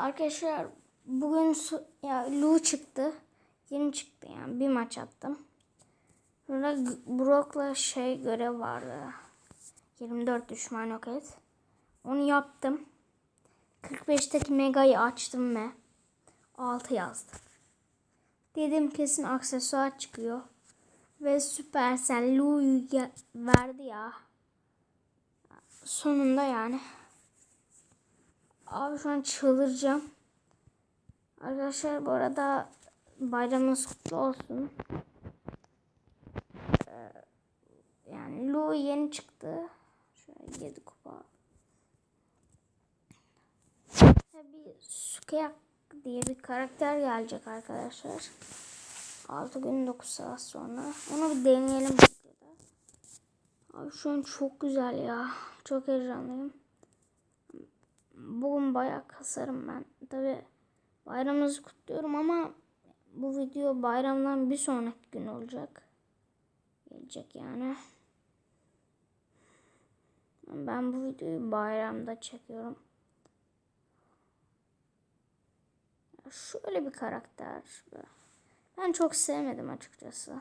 Arkadaşlar bugün ya Lu çıktı. Yeni çıktı yani bir maç attım. Sonra Brock'la şey görev vardı. 24 düşman yok et. Onu yaptım. 45'teki Mega'yı açtım ve 6 yazdı. Dedim kesin aksesuar çıkıyor. Ve Supercell Lu'yu verdi ya. Sonunda yani. Abi şu an çıldıracağım. Arkadaşlar bu arada bayramınız kutlu olsun. Ee, yani Lu yeni çıktı. Şöyle 7 kupa. Bir Sukayak diye bir karakter gelecek arkadaşlar. 6 gün 9 saat sonra. Onu bir deneyelim. Abi şu an çok güzel ya. Çok heyecanlıyım. Bugün bayağı kasarım ben. Tabi bayramınızı kutluyorum ama bu video bayramdan bir sonraki gün olacak. Gelecek yani. Ben bu videoyu bayramda çekiyorum. Şöyle bir karakter. Ben çok sevmedim açıkçası.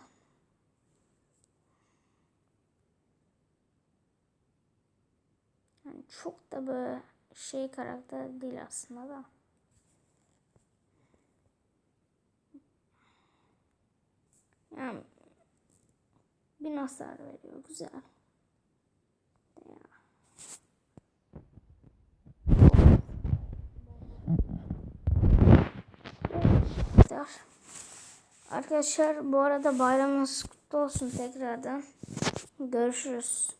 Yani çok da böyle şey karakter değil aslında da. Yani bir hasar veriyor. Güzel. Ya. Arkadaşlar bu arada bayramınız kutlu olsun tekrardan. Görüşürüz.